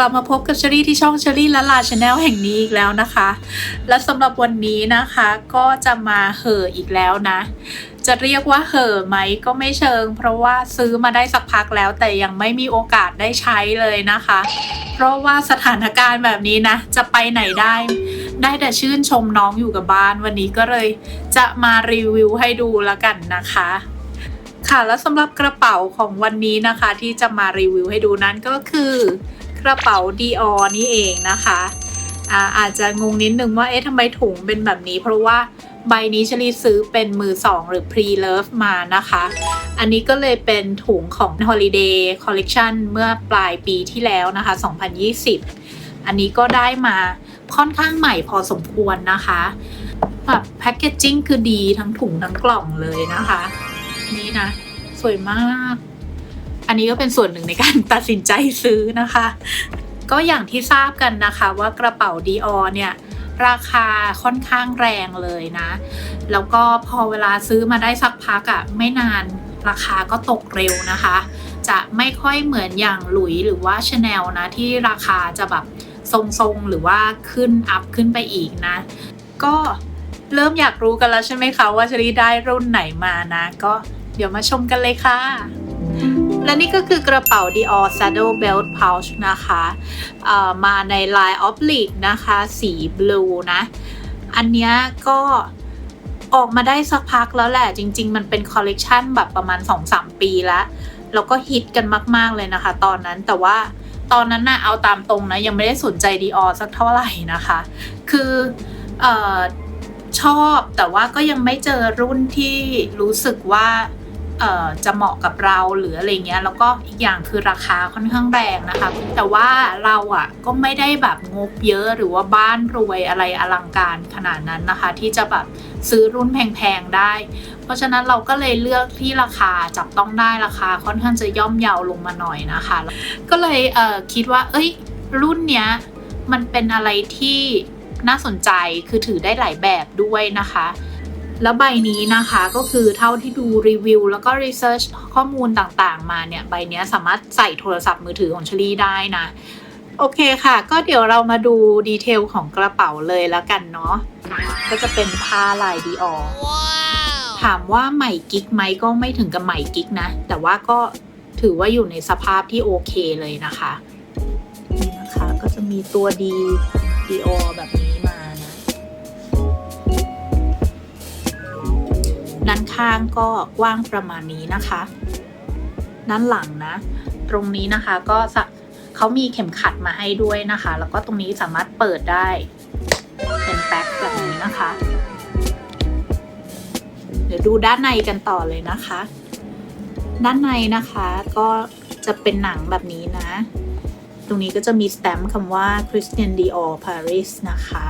ลับมาพบกับเชอรี่ที่ช่องเชอรี่และลาชาแนลแห่งนี้อีกแล้วนะคะ และสำหรับวันนี้นะคะก็จะมาเห่ออีกแล้วนะ จะเรียกว่าเห่อไหมก็ไม่เชิง เพราะว่าซื้อมาได้สักพักแล้วแต่ยังไม่มีโอกาสได้ใช้เลยนะคะ เพราะว่าสถานการณ์แบบนี้นะ จะไปไหนได้ ได้แต่ชื่นชมน้องอยู่กับบ้านวันนี้ก็เลย จะมารีวิวให้ดูแล้วกันนะคะค่ะ แล้วสำหรับกระเป๋าของวันนี้นะคะ ที่จะมารีวิวให้ดูนั้นก็คือ กระเป๋าดีออนี่เองนะคะอาอาจจะงงนิดนึงว่าเอ๊ะทำไมถุงเป็นแบบนี้ เพราะว่าใบนี้ชลีซื้อเป็นมือสองหรือ pre love มานะคะ อันนี้ก็เลยเป็นถุงของ holiday collection เมื่อปลายปีที่แล้วนะคะ 2020 อันนี้ก็ได้มาค่อนข้างใหม่พอสมควรนะคะแบบแพคเกจจิ้งคือดีทั้งถุงทั้งกล่องเลยนะคะ นี่นะ สวยมาก อันนี้ก็เป็นส่วนหนึ่งในการตัดสินใจซื้อนะคะ ก็อย่างที่ทราบกันนะคะว่ากระเป๋าดีออเนี่ยราคาค่อนข้างแรงเลยนะ แล้วก็พอเวลาซื้อมาได้สักพักอะ่ะไม่นานราคาก็ตกเร็วนะคะ จะไม่ค่อยเหมือนอย่างหลุยหรือว่าชาแนลนะที่ราคาจะแบบทรงๆ หรือว่าขึ้นอัพขึ้นไปอีกนะ ก็เริ่มอยากรู้กันแล้วใช่ไหมคะว่าชลีได้รุ่นไหนมานะ ก็เดี๋ยวมาชมกันเลยค่ะ และนี่ก็คือกระเป๋า Dior Saddle Belt Pouch นะคะมาในลาย Oblique นะคะ สีบลูนะ อันนี้ก็ออกมาได้สักพักแล้วแหละ จริง ๆ มันเป็นคอลเลกชันแบบประมาณ 2-3 ปีแล้ว แล้วก็ฮิตกันมาก ๆ เลยนะคะ ตอนนั้นแต่ว่าตอนนั้นน่ะเอาตามตรงนะ ยังไม่ได้สนใจ Dior สักเท่าไหร่นะคะ คืออชอบแต่ว่าก็ยังไม่เจอรุ่นที่รู้สึกว่า จะเหมาะกับเราหรืออะไรเงี้ยแล้วก็อีกอย่างคือราคาค่อนข้างแรงนะคะ แต่ว่าเราอะก็ไม่ได้แบบงบเยอะหรือว่าบ้านรวยอะไรอลังการขนาดนั้นนะคะ ที่จะแบบซื้อรุ่นแพงๆได้ เพราะฉะนั้นเราก็เลยเลือกที่ราคาจับต้องได้ราคาค่อนข้างจะย่อมเยาวลงมาหน่อยนะคะ ก็เลยเคิดว่า เอ้ย รุ่นเนี้ยมันเป็นอะไรที่น่าสนใจคือถือได้หลายแบบด้วยนะคะ แล้วใบนี้นะคะก็คือเท่าที่ดูรีวิวแล้วก็รีเสิร์ชข้อมูลต่างๆ มาเนี่ย ใบเนี้ยสามารถใส่โทรศัพท์มือถือของเชลี่ได้นะ โอเคค่ะ ก็เดี๋ยวเรามาดูดีเทลของกระเป๋าเลยแล้วกันเนาะก็จะเป็นผ้าลายดีออถามว่าใหม่กิ๊กไหมก็ไม่ถึงกับใหม่กิ๊กนะ แต่ว่าก็ถือว่าอยู่ในสภาพที่โอเคเลยนะคะนี่นะคะก็จะมีตัวดีดีออแบบนี้มา ด้านข้างก็กว้างประมาณนี้นะคะ ด้านหลังนะ ตรงนี้นะคะก็สะเขามีเข็มขัดมาให้ด้วยนะคะ แล้วก็ตรงนี้สามารถเปิดได้ เป็นแป๊กแบบนี้นะคะ เดี๋ยวดูด้านในกันต่อเลยนะคะ ด้านในนะคะก็จะเป็นหนังแบบนี้นะ ตรงนี้ก็จะมีสแตมป์คำว่า Christian Dior Paris นะคะ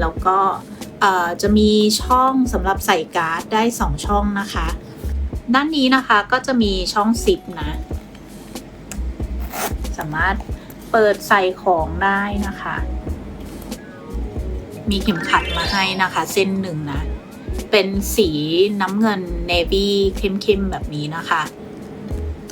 แล้วก็ จะมีช่องสำหรับใส่การ์ดได้ 2 ช่องนะคะ ด้านนี้นะคะก็จะมีช่องซิปนะ สามารถเปิดใส่ของได้นะคะ มีเข็มขัดมาให้นะคะ เส้นหนึ่งนะ เป็นสีน้ำเงินเนวี่เข้มๆ แบบนี้นะคะ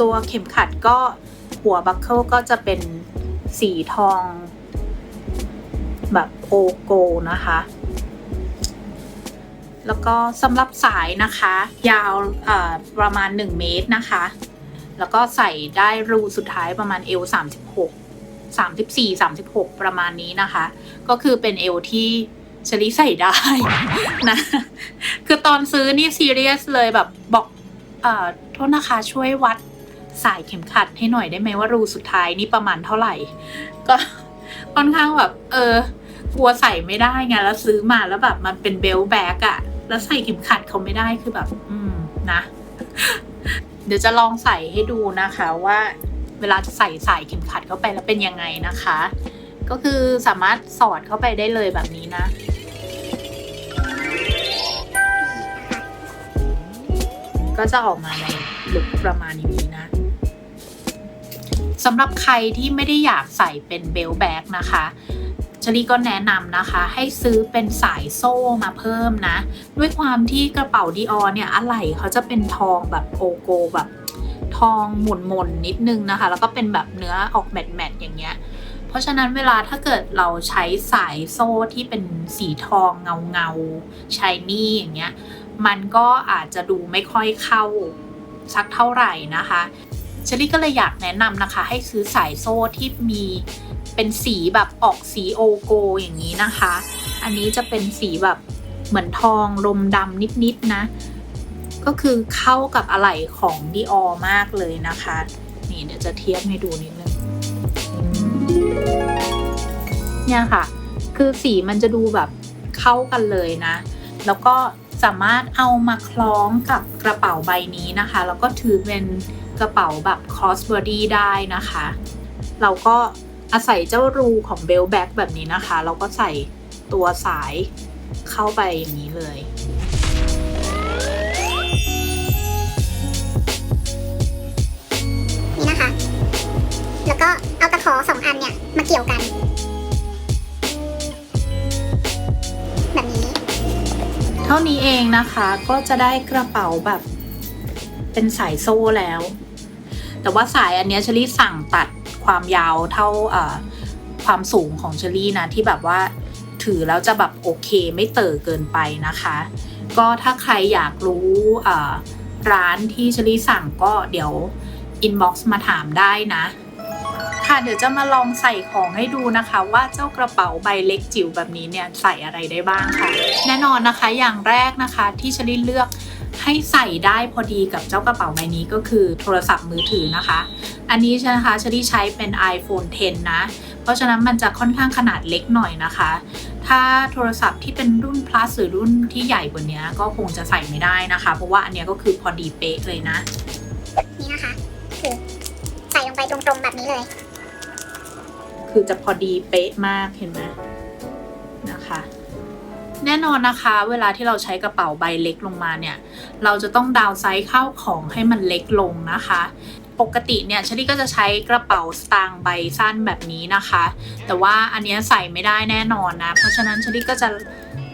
ตัวเข็มขัดก็หัวบัคเกิลก็จะเป็นสีทอง แบบโอโกนะคะ แล้วก็สำหรับสายนะคะ ยาวประมาณ 1 เมตรนะคะ แล้วก็ใส่ได้รูสุดท้ายประมาณเอว36 34 36 ประมาณนี้นะคะ ก็คือเป็นเอวที่ชลิใส่ได้นะ คือตอนซื้อนี่ซีเรียสเลยแบบบอกเอ่อโทษนะคะช่วยวัดสายเข็มขัดให้หน่อยได้ไหมว่ารูสุดท้ายนี่ประมาณเท่าไหร่ ก็ค่อนข้างแบบ เออกลัวใส่ไม่ได้ไงแล้วซื้อมาแล้วแบบมันเป็นเบลแบ็กอะ แล้วใส่เข็มขัดเขาไม่ได้คือแบบ อืมนะ เดี๋ยวจะลองใส่ให้ดูนะคะว่าเวลาจะใส่สายเข็มขัดเข้าไปแล้วเป็นยังไงนะคะ ก็คือสามารถสอดเข้าไปได้เลยแบบนี้นะก็จะออกมาในลุคประมาณนี้นะสำหรับใครที่ไม่ได้อยากใส่เป็นเบลแบ็กนะคะ ชลีก็แนะนำนะคะ ให้ซื้อเป็นสายโซ่มาเพิ่มนะ ด้วยความที่กระเป๋าดีออเนี่ยอะไหล่เขาจะเป็นทองแบบโอโกแบบทองหมุนๆนนิดนึงนะคะ แล้วก็เป็นแบบเนื้อออกแมตต์ๆอย่างเงี้ย เพราะฉะนั้นเวลาถ้าเกิดเราใช้สายโซ่ที่เป็นสีทองเงาเงาชายนี่อย่างเงี้ย มันก็อาจจะดูไม่ค่อยเข้าสักเท่าไหร่นะคะเชลี่ก็เลยอยากแนะนำนะคะ ให้ซื้อสายโซ่ที่มี เป็นสีแบบออกสีโอโกอย่างนี้นะคะ อันนี้จะเป็นสีแบบเหมือนทองลมดำนิดๆนะ ก็คือเข้ากับอะไหล่ของดีออมากเลยนะคะ นี่เดี๋ยวจะเทียบให้ดูนิดนึง เนี่ยค่ะ คือสีมันจะดูแบบเข้ากันเลยนะ แล้วก็สามารถเอามาคล้องกับกระเป๋าใบนี้นะคะ แล้วก็ถือเป็นกระเป๋าแบบ cross body ได้นะคะ เราก็ อาศัยเจ้ารูของเบลแบ็กแบบนี้นะคะ เราก็ใส่ตัวสายเข้าไปอย่างนี้เลยนี่นะคะ แล้วก็เอาตะขอสองอันเนี่ยมาเกี่ยวกัน แบบนี้ เท่านี้เองนะคะก็จะได้กระเป๋าแบบ เป็นสายโซ่แล้ว แต่ว่าสายอันเนี้ยเชลี่สั่งตัด ความยาวเท่าความสูงของเชลี่นะที่แบบว่าถือแล้วจะแบบโอเคไม่เต๋อเกินไปนะคะ ก็ถ้าใครอยากรู้ร้านที่เชลี่สั่งก็เดี๋ยวอินบ็อกซ์มาถามได้นะ ค่ะเดี๋ยวจะมาลองใส่ของให้ดูนะคะ ว่าเจ้ากระเป๋าใบเล็กจิ๋วแบบนี้เนี่ยใส่อะไรได้บ้างค่ะ แน่นอนนะคะอย่างแรกนะคะที่เชลินเลือก ให้ใส่ได้พอดีกับเจ้ากระเป๋าใบนี้ก็คือโทรศัพท์มือถือนะคะ อันนี้นะคะชลิใช้เป็น iPhone 10 นะ เพราะฉะนั้นมันจะค่อนข้างขนาดเล็กหน่อยนะคะ ถ้าโทรศัพท์ที่เป็นรุ่น plus หรือรุ่นที่ใหญ่กว่านี้ก็คงจะใส่ไม่ได้นะคะ เพราะว่าอันเนี้ยก็คือพอดีเป๊ะเลยนะ นี่นะคะคือใส่ลงไปตรงๆแบบนี้เลย คือจะพอดีเป๊ะมากเห็นไหมนะคะ แน่นอนนะคะ เวลาที่เราใช้กระเป๋าใบเล็กลงมาเนี่ย เราจะต้องดาวน์ไซส์ข้าวของให้มันเล็กลงนะคะ ปกติเนี่ยชลี่ก็จะใช้กระเป๋าสตางค์ใบสั้นแบบนี้นะคะ แต่ว่าอันเนี้ยใส่ไม่ได้แน่นอนนะ เพราะฉะนั้นชลี่ก็จะ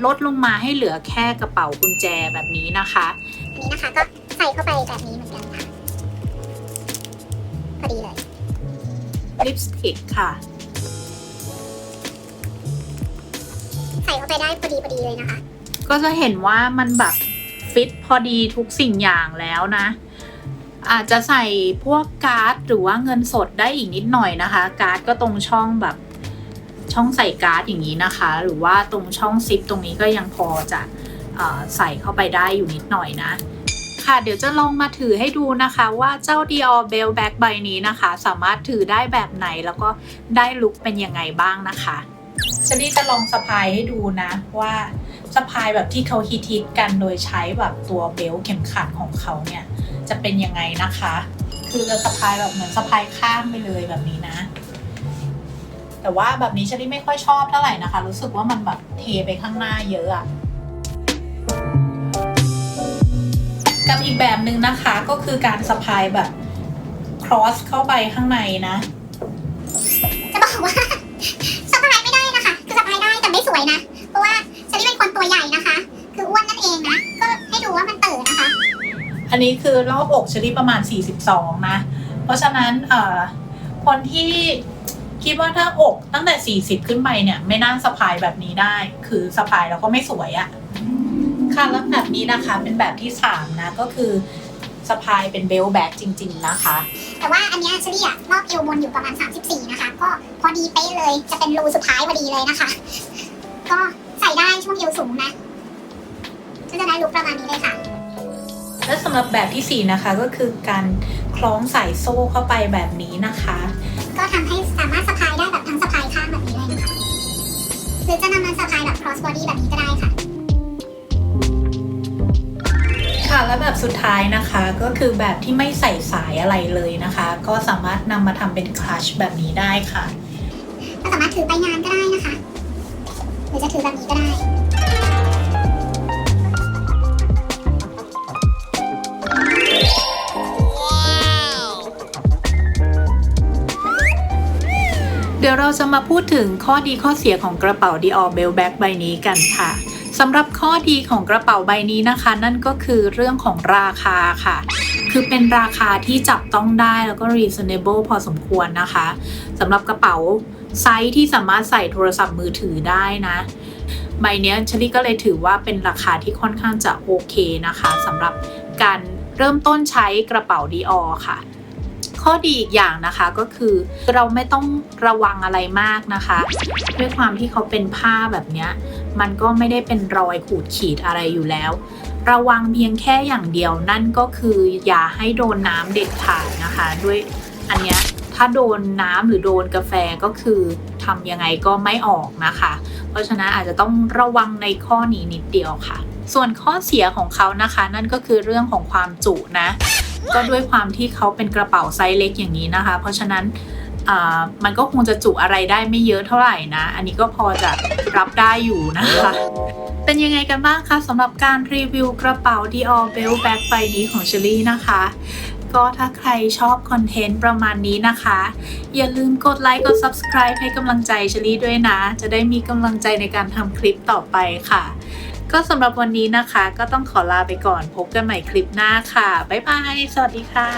ลดลงมาให้เหลือแค่กระเป๋ากุญแจแบบนี้นะคะอันนี้นะคะก็ใส่เข้าไปแบบนี้เหมือนกันค่ะพอดีเลยลิปสติกค่ะ ไปได้พอดีพอดีเลยนะคะ ก็จะเห็นว่ามันแบบฟิตพอดีทุกสิ่งอย่างแล้วนะ อาจจะใส่พวกการ์ดหรือว่าเงินสดได้อีกนิดหน่อยนะคะ การ์ดก็ตรงช่องแบบช่องใส่การ์ดอย่างนี้นะคะ หรือว่าตรงช่องซิปตรงนี้ก็ยังพอจะอใส่เข้าไปได้อยู่นิดหน่อยนะ ค่ะเดี๋ยวจะลองมาถือให้ดูนะคะว่าเจ้า Dior Bell Bag ใบนี้นะคะ สามารถถือได้แบบไหนแล้วก็ได้ลุคเป็นยังไงบ้างนะคะ เชอรี่จะลองสะพายให้ดูนะว่าสะพายแบบที่เขาฮิตๆกันโดยใช้แบบตัวเบลเข็มขัดของเขาเนี่ยจะเป็นยังไงนะคะ คือจะสะพายแบบเหมือนสะพายข้างไปเลยแบบนี้นะ แต่ว่าแบบนี้เชอรี่ไม่ค่อยชอบเท่าไหร่นะคะ รู้สึกว่ามันแบบเทไปข้างหน้าเยอะอะกับอีกแบบหนึ่งนะคะก็คือการสะพายแบบ cross เข้าไปข้างในนะ วยนะ เพราะว่าฉันนี่เป็นคนตัวใหญ่นะคะ คืออ้วนนั่นเองนะ ก็ให้ดูว่ามันเต๋อนะคะ อันนี้คือรอบอกเชอรี่ประมาณ 42 นะ เพราะฉะนั้นเอ่อคนที่คิดว่าถ้าอกตั้งแต่ 40 ขึ้นไปเนี่ย ไม่น่าสะพายแบบนี้ได้ คือสะพายแล้วก็ไม่สวยอะค่ะแล้วแบบนี้นะคะเป็นแบบที่ 3 นะ ก็คือสะพายเป็นเบลแบ็กจริง ๆ นะคะ แต่ว่าอันเนี้ยเฉลี่ยรอบเอวบนอยู่ประมาณ 34 นะคะ ก็พอดีเป๊ะเลยจะเป็นรูสุดท้ายพอดีเลยนะคะ ก็ใส่ได้ช่วงเอวสูงนะก็จะได้ลุคประมาณนี้เลยค่ะ และสำหรับแบบทีสี่ 4 นะคะก็คือการคล้องสายโซ่เข้าไปแบบนี้นะคะ ก็ทำให้สามารถสะพายได้แบบทั้งสะพายข้างแบบนี้เลยนะคะหรือจะนำมาสะพายแบบ cross body แบบนี้ก็ได้ค่ะ ค่ะและแบบสุดท้ายนะคะก็คือแบบที่ไม่ใส่สายอะไรเลยนะคะ ก็สามารถนำมาทำเป็นคลัชแบบนี้ได้ค่ะ ก็สามารถถือไปงานก็ได้นะคะ หรือจะถือแบบนี้ก็ได้ เดี๋ยวเราจะมาพูดถึงข้อดีข้อเสียของกระเป๋า Dior Bell Bag ใบนี้กันค่ะสำหรับข้อดีของกระเป๋าใบนี้นะคะ นั่นก็คือเรื่องของราคาค่ะ คือเป็นราคาที่จับต้องได้แล้วก็ reasonable พอสมควรนะคะสำหรับกระเป๋า ไซส์ที่สามารถใส่โทรศัพท์มือถือได้นะ ใบนี้เชลี่ก็เลยถือว่าเป็นราคาที่ค่อนข้างจะโอเคนะคะสำหรับการเริ่มต้นใช้กระเป๋าดีออค่ะ ข้อดีอีกอย่างนะคะก็คือเราไม่ต้องระวังอะไรมากนะคะ ด้วยความที่เขาเป็นผ้าแบบนี้มันก็ไม่ได้เป็นรอยขูดขีดอะไรอยู่แล้ว ระวังเพียงแค่อย่างเดียวนั่นก็คืออย่าให้โดนน้ำเด็ดขาดนะคะ ด้วยอันเนี้ย ถ้าโดนน้ำหรือโดนกาแฟก็คือทำยังไงก็ไม่ออกนะคะ เพราะฉะนั้นอาจจะต้องระวังในข้อนี้นิดเดียวค่ะ ส่วนข้อเสียของเขานะคะ นั่นก็คือเรื่องของความจุนะ ก็ด้วยความที่เขาเป็นกระเป๋าไซส์เล็กอย่างนี้นะคะ เพราะฉะนั้นมันก็คงจะจุอะไรได้ไม่เยอะเท่าไหร่นะ อันนี้ก็พอจะรับได้อยู่นะคะ เป็นยังไงกันบ้างคะสำหรับการรีวิวกระเป๋า Dior Belt Bag ใบนี้ของเชลี่นะคะ ก็ถ้าใครชอบคอนเทนต์ประมาณนี้นะคะ อย่าลืมกดไลค์กด subscribe ให้กำลังใจเชลี่ด้วยนะ จะได้มีกำลังใจในการทำคลิปต่อไปค่ะ ก็สำหรับวันนี้นะคะ ก็ต้องขอลาไปก่อนพบกันใหม่คลิปหน้าค่ะ บ๊ายบาย สวัสดีค่ะ